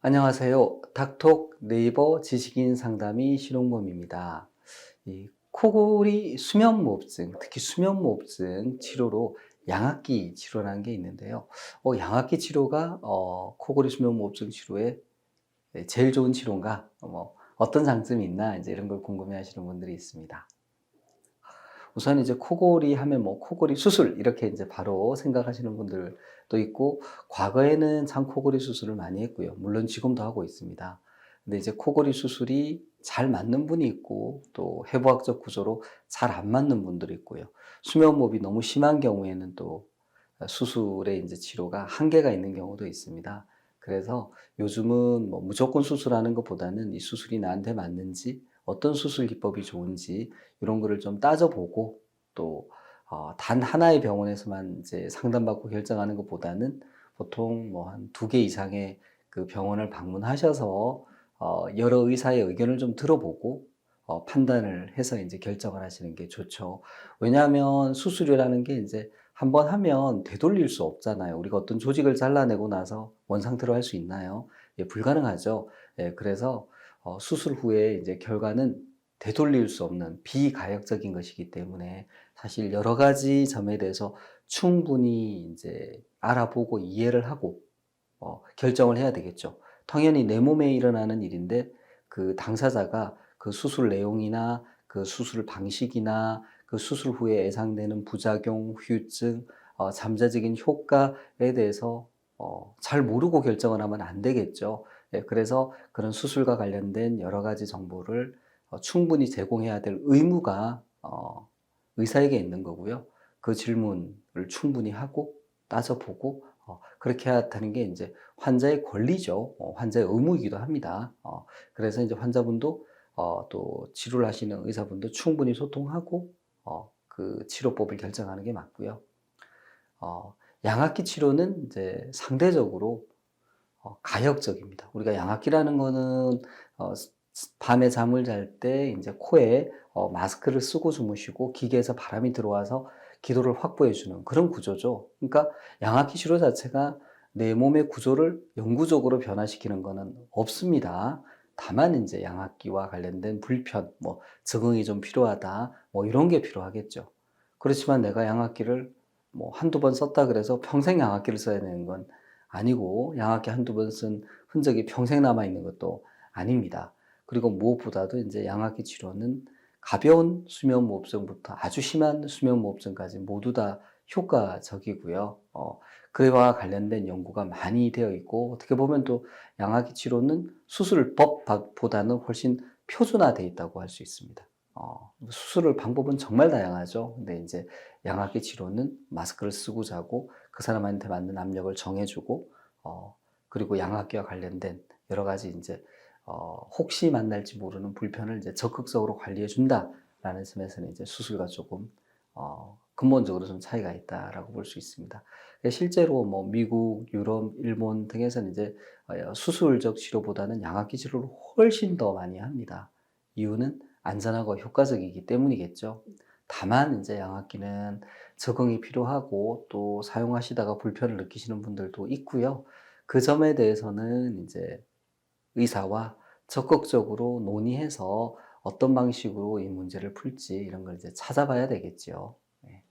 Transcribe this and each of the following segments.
안녕하세요. 닥톡 네이버 지식인 상담이 신홍범입니다. 이 코골이 수면무호흡증, 특히 수면무호흡증 치료로 양압기 치료라는 게 있는데요. 어, 양압기 치료가 어, 코골이 수면무호흡증 치료에 제일 좋은 치료인가? 뭐 어떤 장점이 있나? 이제 이런 걸 궁금해하시는 분들이 있습니다. 우선 이제 코골이 하면 뭐 코골이 수술 이렇게 이제 바로 생각하시는 분들도 있고 과거에는 참 코골이 수술을 많이 했고요. 물론 지금도 하고 있습니다. 근데 이제 코골이 수술이 잘 맞는 분이 있고 또 해부학적 구조로 잘 안 맞는 분들이 있고요. 수면무호흡이 너무 심한 경우에는 또 수술의 이제 치료가 한계가 있는 경우도 있습니다. 그래서 요즘은 뭐 무조건 수술하는 것보다는 이 수술이 나한테 맞는지 어떤 수술 기법이 좋은지 이런 거를 좀 따져보고 또 어, 단 하나의 병원에서만 이제 상담받고 결정하는 것보다는 보통 뭐 한 두 개 이상의 그 병원을 방문하셔서 어, 여러 의사의 의견을 좀 들어보고 어, 판단을 해서 이제 결정을 하시는 게 좋죠. 왜냐하면 수술이라는 게 이제 한 번 하면 되돌릴 수 없잖아요. 우리가 어떤 조직을 잘라내고 나서 원상태로 할 수 있나요? 예, 불가능하죠. 예, 그래서 어, 수술 후에 이제 결과는 되돌릴 수 없는 비가역적인 것이기 때문에 사실 여러 가지 점에 대해서 충분히 이제 알아보고 이해를 하고 어, 결정을 해야 되겠죠. 당연히 내 몸에 일어나는 일인데 그 당사자가 그 수술 내용이나 그 수술 방식이나 그 수술 후에 예상되는 부작용, 후유증, 어, 잠재적인 효과에 대해서 어, 잘 모르고 결정을 하면 안 되겠죠. 예, 그래서 그런 수술과 관련된 여러 가지 정보를 어, 충분히 제공해야 될 의무가 어, 의사에게 있는 거고요. 그 질문을 충분히 하고 따져보고 어, 그렇게 해야 하는 게 이제 환자의 권리죠. 어, 환자의 의무이기도 합니다. 어, 그래서 이제 환자분도 어, 또 치료를 하시는 의사분도 충분히 소통하고 어, 그 치료법을 결정하는 게 맞고요. 어, 양압기 치료는 이제 상대적으로 어, 가역적입니다. 우리가 양압기라는 거는 어, 밤에 잠을 잘 때 이제 코에 어, 마스크를 쓰고 주무시고 기계에서 바람이 들어와서 기도를 확보해 주는 그런 구조죠. 그러니까 양압기 치료 자체가 내 몸의 구조를 영구적으로 변화시키는 것은 없습니다. 다만 이제 양압기와 관련된 불편, 뭐 적응이 좀 필요하다, 뭐 이런 게 필요하겠죠. 그렇지만 내가 양압기를 뭐 한두 번 썼다 그래서 평생 양압기를 써야 되는 건 아니고 양압기 한두 번 쓴 흔적이 평생 남아 있는 것도 아닙니다. 그리고 무엇보다도 이제 양압기 치료는 가벼운 수면무호흡증부터 아주 심한 수면무호흡증까지 모두 다 효과적이고요. 어, 그와 관련된 연구가 많이 되어 있고 어떻게 보면 또 양압기 치료는 수술법보다는 훨씬 표준화되어 있다고 할 수 있습니다. 어, 수술을 방법은 정말 다양하죠. 근데 이제 양압기 치료는 마스크를 쓰고 자고 그 사람한테 맞는 압력을 정해주고 어, 그리고 양압기와 관련된 여러 가지 이제 어, 혹시 만날지 모르는 불편을 이제 적극적으로 관리해 준다라는 점에서는 이제 수술과 조금 어, 근본적으로 좀 차이가 있다라고 볼 수 있습니다. 실제로 뭐 미국, 유럽, 일본 등에서는 이제 어, 수술적 치료보다는 양압기 치료를 훨씬 더 많이 합니다. 이유는 안전하고 효과적이기 때문이겠죠. 다만 이제 양압기는 적응이 필요하고 또 사용하시다가 불편을 느끼시는 분들도 있고요. 그 점에 대해서는 이제 의사와 적극적으로 논의해서 어떤 방식으로 이 문제를 풀지 이런 걸 이제 찾아봐야 되겠죠. 네.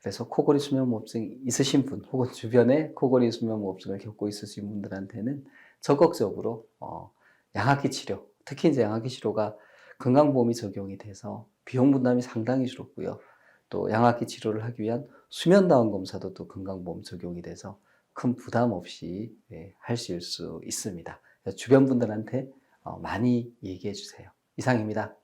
그래서 코골이 수면무호흡증 있으신 분 혹은 주변에 코골이 수면무호흡증을 겪고 있으신 분들한테는 적극적으로 어, 양압기 치료, 특히 이제 양압기 치료가 건강보험이 적용이 돼서 비용 분담이 상당히 줄었고요. 또 양압기 치료를 하기 위한 수면 다운 검사도 또 건강보험 적용이 돼서 큰 부담 없이 예, 하실 수 있습니다. 주변 분들한테 어, 많이 얘기해 주세요. 이상입니다.